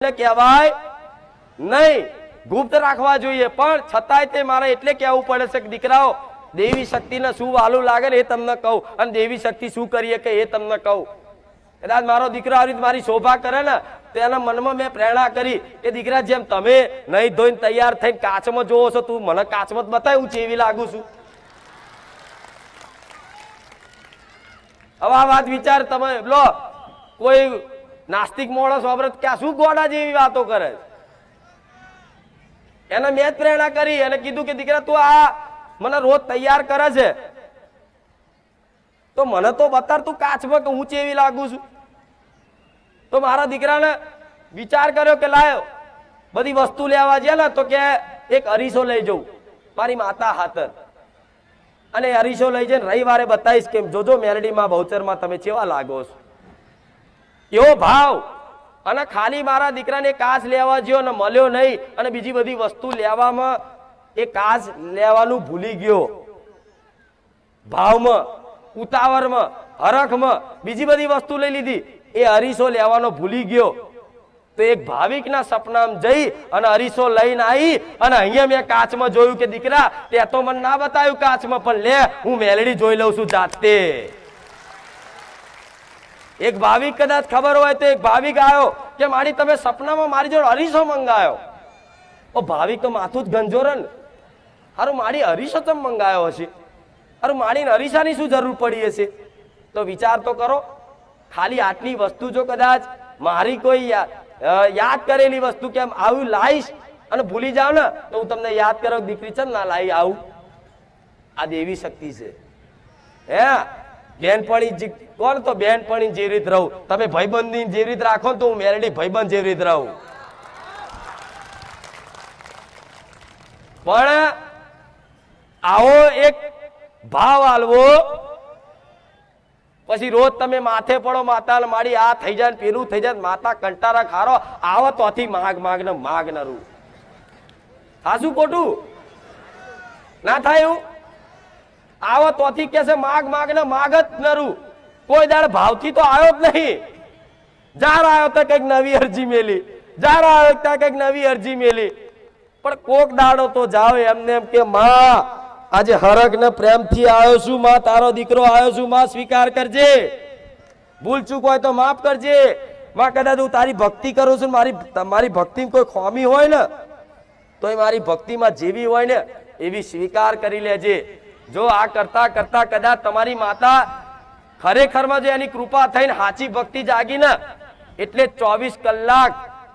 કહેવાય, નહીં, ગુપ્ત રાખવા જોઈએ, પણ છતાંય તે મારે એટલે કહેવું પડે છે કે દીકરાઓ, દેવી શક્તિને શું વાલું લાગે ને એ તમને કહું. અને દેવી શક્તિ શું કરીએ કે એ તમને કહું. કદાચ મારો દીકરો આવી મારી શોભા કરે ને તેના મનમાં મેં પ્રેરણા કરી કે દીકરા જેમ તમે નહીં ધોઈને તૈયાર થઈને કાચમાં જોવો છો, તું મને કાચમાં બતાય, હું ચેવી લાગુ છું. હવે આ વાત વિચાર તમે, લો, કોઈ નાસ્તિક માણસ વાપરે ક્યાં શું ગોડા જેવી વાતો કરે એને મેં જ પ્રેરણા કરી અને કીધું કે દીકરા તું આ મને રોજ તૈયાર કરે છે. તો મને તો બતાર તું કાચમાં કે હું ચેવી લાગુ છું? તો મારા દીકરાને વિચાર કર્યો કે લાયો, બધી વસ્તુ લેવા છે ને તો કે એક અરીસો લઈ જવું મારી માતા હાથર અને અરીસો લઈ જઈને રવિવારે બતાવીશ કે જોજો મેરડીમાં બહુચરમાં તમે ચેવા લાગો છો? એવો ભાવ. અને ખાલી મારા દીકરાને કાચ લેવા ગયો અને મળ્યો નહીં અને બીજી બધી વસ્તુ લેવામાં એ કાચ લેવાનું ભૂલી ગયો. ભાવમાં, ઉતાવળમાં, હરખમાં બીજી બધી વસ્તુ લઈ લીધી. એ અરીસો લેવાનો ભૂલી ગયો. તો એક ભાવિકના સપનામાં જઈ અને અરીસો લઈને આવી અને અહીંયા મેં કાચમાં જોયું કે દીકરા, તે તો મને ના બતાવ્યું કાચમાં, પણ લે, હું મેલડી જોઈ લઉં છું જાતે. એક ભાવિક કદાચ ખબર હોય તો એક ભાવિક આવ્યો કે મારી તમે સપનામાં મારી જોડે અરીસો મંગાયો. ઓ ભાવિક, તો માથું જ ગંજોરે ને. હારું, મારી અરીસો તમે મંગાયો હશે? હારું મારી અરીસાની શું જરૂર પડી હશે? તો વિચાર તો કરો. ખાલી આટલી વસ્તુ જો કદાચ મારી કોઈ યાદ કરેલી વસ્તુ કેમ આવું લાવીશ અને ભૂલી જાવ ને, તો હું તમને યાદ કરો દીકરી છે ના લાવી આવું? આ દેવી શક્તિ છે. હે? બેનપણી કોણ તો બેનપણી જેવી રીત રહું? તમે ભાઈબંધ જેવી રીત રાખો ને તો હું મેરેડી ભાઈબંધ જેવી રીત રહું. પણ આવો એક ભાવ આલવો. પછી રોજ તમે માથે પડો માતા ને માડી આ થઈ જાય ને પેલું થઈ જાય ને માતા કંટારા ખારો. આવો તોથી માગ માગ ને માગ નરું હાસું ખોટું? ના થાય એવું? આવો તોથી કે માગ માગ ને માગ જ નરું. કોઈ દાડ ભાવથી તો આવ્યો જ નહીં. જાર આવ્યો તો કંઈક નવી અરજી મેલી. જાર આવ્યો ત્યાં કંઈક નવી અરજી મેલી. પણ કોક દાડો તો જાવ એમને એમ કે, માં, આજે હરક ને પ્રેમથી આવ્યો છું, માં, તારો દીકરો આવ્યો છું, માં, સ્વીકાર કરજે. ભૂલ ચૂક હોય તો માફ કરજે. માં, કદાચ હું તારી ભક્તિ કરું છું, મારી મારી તમારી ભક્તિ કોઈ ખોમી હોય ને, તો એ મારી ભક્તિમાં જેવી હોય ને, એવી સ્વીકાર કરી લેજે. જો આ કરતા કરતા કદાચ તમારી માતા ખરેખરમાં જો એની કૃપા થઈને સાચી ભક્તિ જાગી ને, એટલે ચોવીસ કલાક